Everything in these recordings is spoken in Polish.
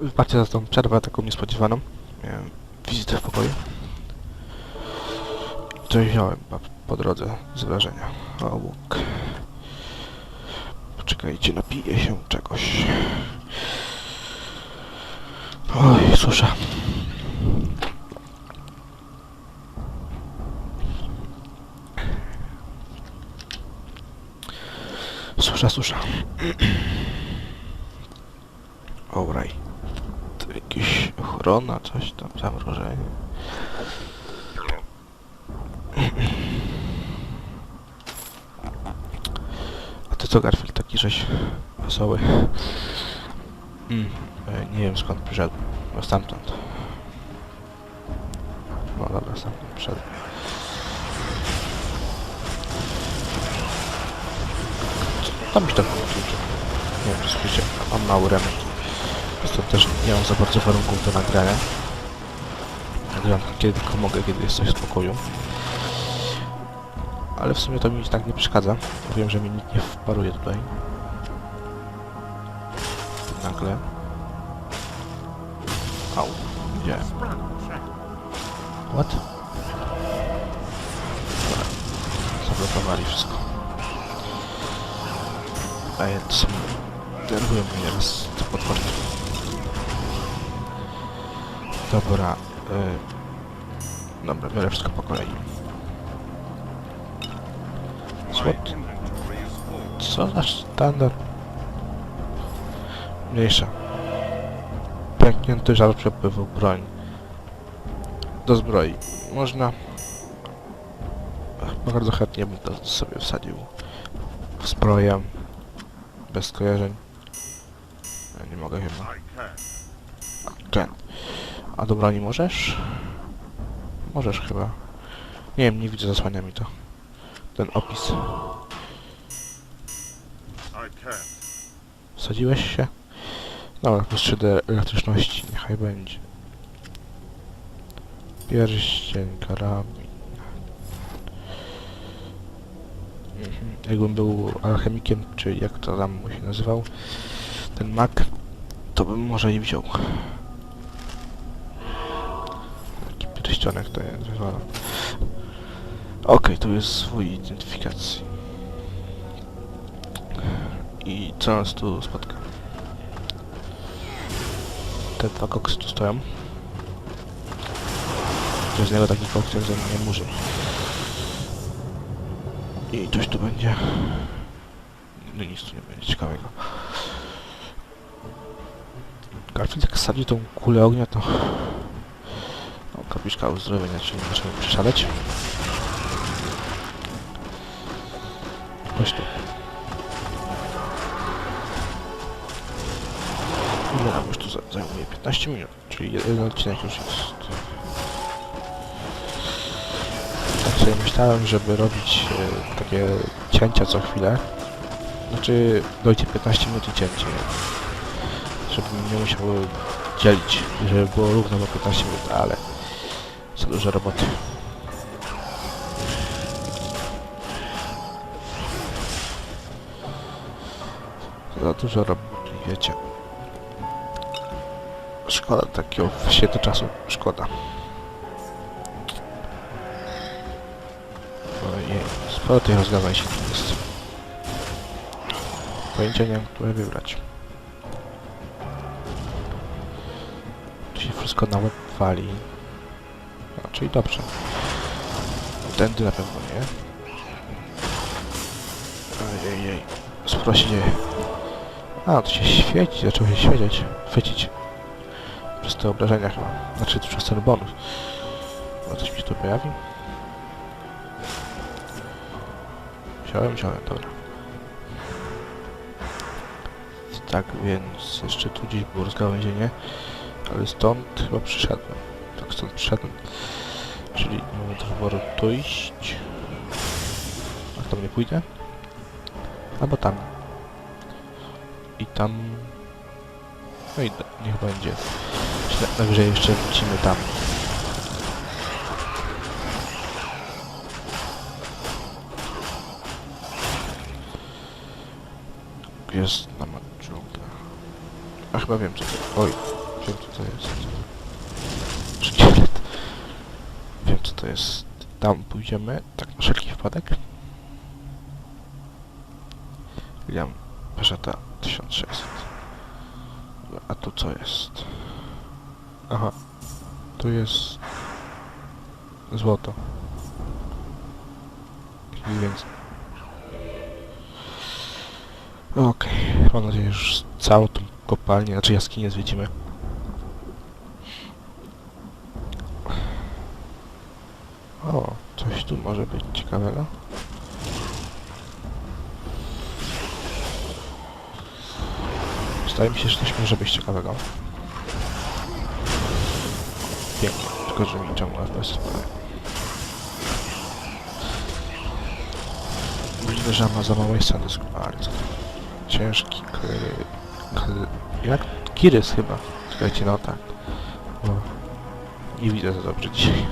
Wybaczcie za tą przerwę taką niespodziewaną. Miałem wizytę w pokoju. Coś wziąłem po, drodze z wrażenia. O. Poczekajcie, napiję się czegoś. Oj, susza. Susza, susza. Alright. To jakieś ochrona, coś tam, zamrożenie. A ty co, Garfield, taki żeś wesoły? Mm, nie wiem skąd przyszedł. No stamtąd. No dobra, stamtąd przyszedł. Co tam mi kluczy? Nie wiem, czy słyszycie. Mam mały remont. Zresztą też nie mam za bardzo warunków do nagrania. Nagrywam kiedy tylko mogę, kiedy jest coś w spokoju. Ale w sumie to mi tak nie przeszkadza. Wiem, że mi nikt nie wparuje tutaj. Nagle. Au. Gdzie? What? Dobra. Zablokowali wszystko. A więc... Denerwują mnie raz te potwory. Dobra. Y... Dobra, biorę wszystko po kolei. Słod. Co za standard? Mniejsza. Pęknięty żar przepływu broń. Do zbroi. Można... Bardzo chętnie bym to sobie wsadził. W zbroję. Bez skojarzeń. Ja nie mogę chyba. Ten. A do broni możesz? Możesz chyba. Nie wiem, nie widzę, zasłania mi to. Ten opis. Wsadziłeś się? Dobra, plus 3D elektryczności, niechaj będzie. Pierścień, karabin. Mhm. Jakbym był alchemikiem, czy jak to tam mu się nazywał, ten mak, to bym może i wziął. Pierścionek to jest. Okej, tu jest swój identyfikacji. I co nas tu spotka? Te dwa koksy tu stoją. To z niego taki jak ze mnie murzy. I coś tu będzie. No nic tu nie będzie ciekawego. Garfield jak sadzi tą kulę ognia to... Kapliczka uzdrowienia, czyli możemy przeszaleć. Chodź tu. Ile nam już tu za- zajmuje? 15 minut, czyli jeden odcinek już jest. Tak sobie myślałem, żeby robić e, takie cięcia co chwilę. Znaczy, dojdzie 15 minut i cięcie. Żebym nie musiał dzielić, żeby było równo po 15 minut, ale za dużo roboty. Za dużo roboty, wiecie. Szkoda takiego świetnego czasu. Szkoda. Ojej, sporo tych rozgawań się tu jest. Pojęcia nie mam, które wybrać. Tu się wszystko na łeb wali. Czyli dobrze. Tędy na pewno nie. Ojej, sporo się dzieje. A, to się świeci, zaczął się świecić. Świecić. Przez te obrażenia chyba. Znaczy, to przez ten bonus. Chyba coś mi się tu pojawi. Wziąłem, wziąłem, dobra. Tak więc jeszcze tu gdzieś było rozgałęzienie, ale stąd chyba przyszedłem. Tak stąd przyszedłem. Czyli nie mamy do wyboru tu iść. A tam nie pójdę? Albo tam. I tam... No i niech będzie. Najwyżej jeszcze wrócimy tam. Jest na dżungla. A chyba wiem co to. Oj. Wiem co to jest. Szkielet. Wiem co to jest. Tam pójdziemy, tak na wszelki wypadek. William Peugeota 1600. A tu co jest? Aha. Tu jest złoto. Czyli więc... Okej, mam nadzieję, że już całą tą kopalnię, znaczy jaskinię zwiedzimy. O, coś tu może być ciekawego. Wydaje mi się, że coś może być ciekawego. Pięknie, tylko że mi czemu FPS spada. Widzę, że ma za ale co to? Ciężki. Jak? Kirys chyba. Czekajcie, no tak. O. Nie widzę za dobrze dzisiaj.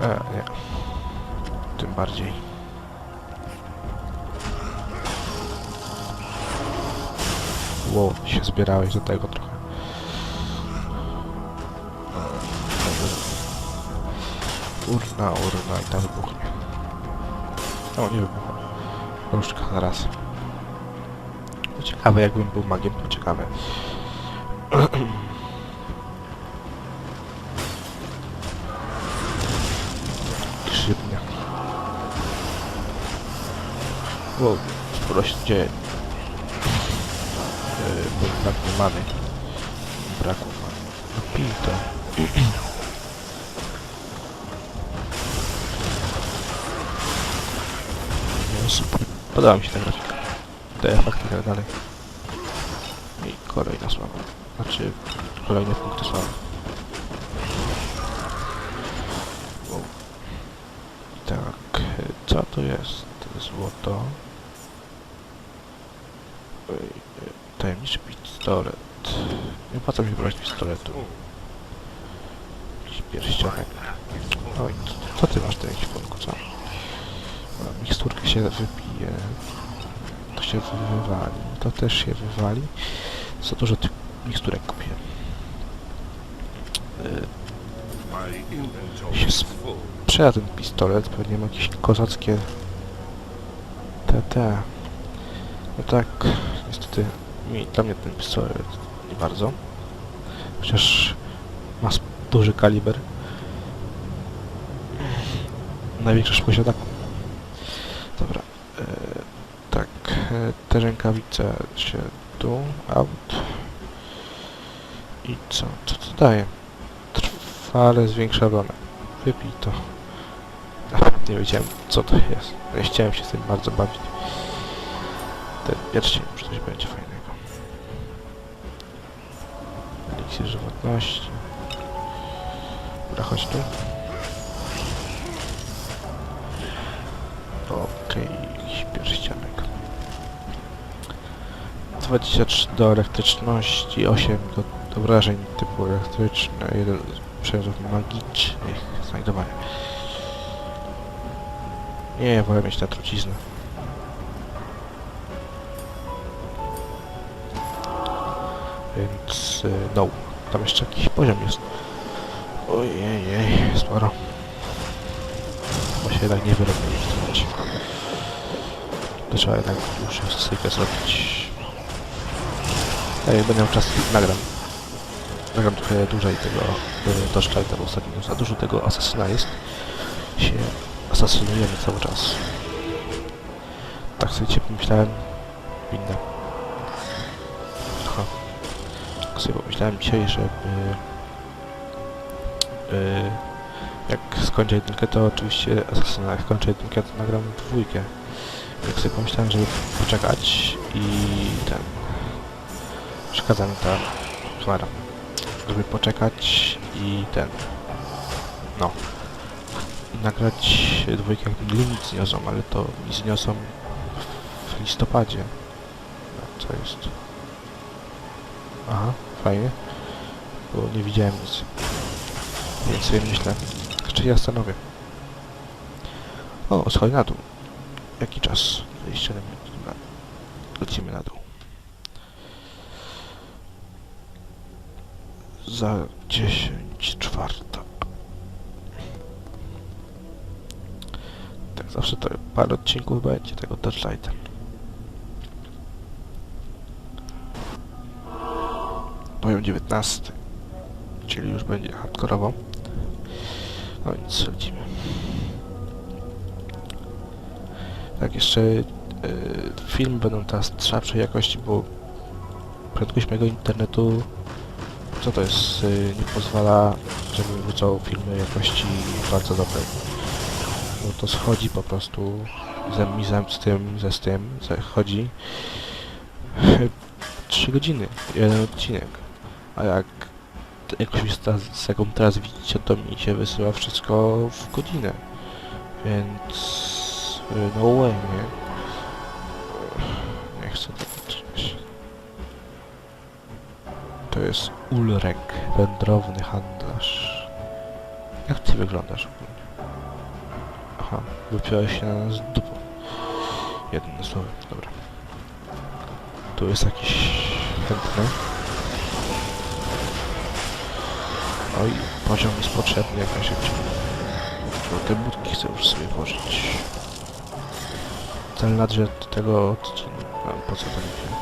E, nie. Tym bardziej. Wow, się zbierałeś do tego trochę. Urna, urna i ta wybuchnie. O, nie wybuchła. Różdżka zaraz. Ciekawe, jakbym był magiem, to ciekawe. Wow, dzieje. Yy, bo braknie mamy. Brakło mamy. No pij to. Super. Podoba mi się ta grafika. Te efekty tak dalej. I kolejna sława. Znaczy, kolejne punkty. Wow. Tak, co to jest? To jest złoto. E, Tajemniczy pistolet. Nie opłaca mi brać pistoletu. Jakiś pierścionek. Oj, co, co ty masz w tym ekwipunku, co? A, Miksturkę się wypije. To się wywali. To też się wywali. Za dużo tych miksturek kupiłem. Y, inventory Się is sp- full. Przejadł ten pistolet, pewnie ma jakieś kozackie TT. No tak, niestety mi, dla mnie ten pistolet nie bardzo. Chociaż ma duży kaliber. Największy posiada. Dobra. E, tak, e, te rękawice się tu, out. I co? Co to daje? Trwale zwiększa obronę. Wypij to. Nie wiedziałem co to jest. Ja chciałem się z tym bardzo bawić. Ten pierścień coś będzie fajnego. Eliksir żywotności. Dobra, chodź tu. Okej, jakiś pierścionek. 23 do elektryczności, 8 do obrażeń typu elektryczne, 1 przerzut magicznych, znajdowania. Nie, wolę mieć na truciznę. Więc y, no, tam jeszcze jakiś poziom jest. Ojej, sporo. Bo się jednak nie wyrobię w tym momencie. To trzeba jednak dłuższą stykę zrobić. Ja będę miał czas, nagram. Nagram trochę dłużej tego y, do Sztrajta, bo ostatnio za dużo tego asesyna jest. Się asasynujemy cały czas. Tak sobie pomyślałem. Winna. Pomyślałem dzisiaj, żeby... Yy, jak skończę jedynkę, to oczywiście asasyna. Jak skończę jedynkę, to nagram dwójkę. Jak sobie pomyślałem, żeby poczekać i ten... Przeszkadza mi ta chmara. Żeby poczekać i ten... No. I nagrać dwójkę, jak limit zniosą, ale to mi zniosą w listopadzie. No, co jest? Aha, fajnie. Bo nie widziałem nic. Więc sobie myślę, czy ja stanowię. O, schodź na dół. Jaki czas? 27 minut. Dobra. Lecimy na dół. za 10 czwarta. Tak zawsze to parę odcinków będzie tego Touchlightem. Poziom 19. Czyli już będzie hardkorowo. No nic, lecimy. Tak, jeszcze y, filmy będą teraz słabszej jakości, bo prędkość mojego internetu co to jest? y, nie pozwala, żebym wrzucał filmy jakości bardzo dobrej. Bo to schodzi po prostu ze mi ze z tym, ze z tym, chodzi 3 godziny, jeden odcinek. A jak jakąś teraz, jaką teraz widzicie, to mi się wysyła wszystko w godzinę. Więc y, no way, nie? Nie chcę czegoś. To jest Ulrek, wędrowny handlarz. Jak ty wyglądasz ogólnie? Aha, wypiąłeś się nas dupą. Jednym słowem, dobra. Tu jest jakiś chętny. Oj, poziom jest potrzebny jak najszybciej. Bo te budki chcę już sobie włożyć. Cel nadrzęd tego odcinka. A, po co to się?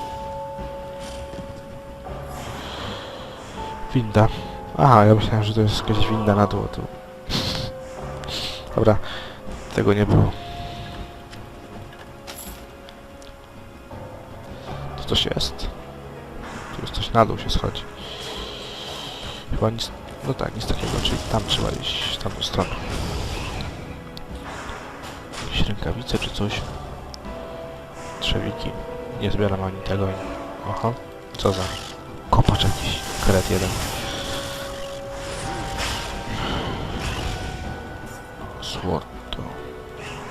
Winda. Aha, ja myślałem, że to jest jakaś winda na dół, tu. Dobra, tego nie było. Tu coś jest. Tu jest coś na dół się schodzi. Chyba nic... No tak, nic takiego, czyli tam trzeba iść, w tamtą stronę. Jakieś rękawice czy coś. Trzewiki. Nie zbieram ani tego. Aha. Co za... Kopacz jakiś. Kret jeden. Złoto.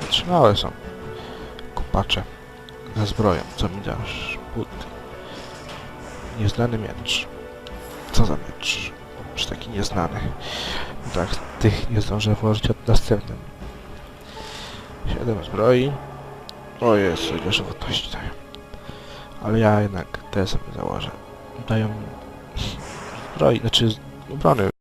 Wytrzymałe są. Kopacze. Ze zbroją. Co mi dasz? Buty. Nieznany miecz. Co za miecz? Taki nieznany. Tak, tych nie zdążę włożyć od następnym. Siedem zbroi. O Jezu, ile żywotności dają. Ale ja jednak te sobie założę. Dają zbroi, znaczy obrony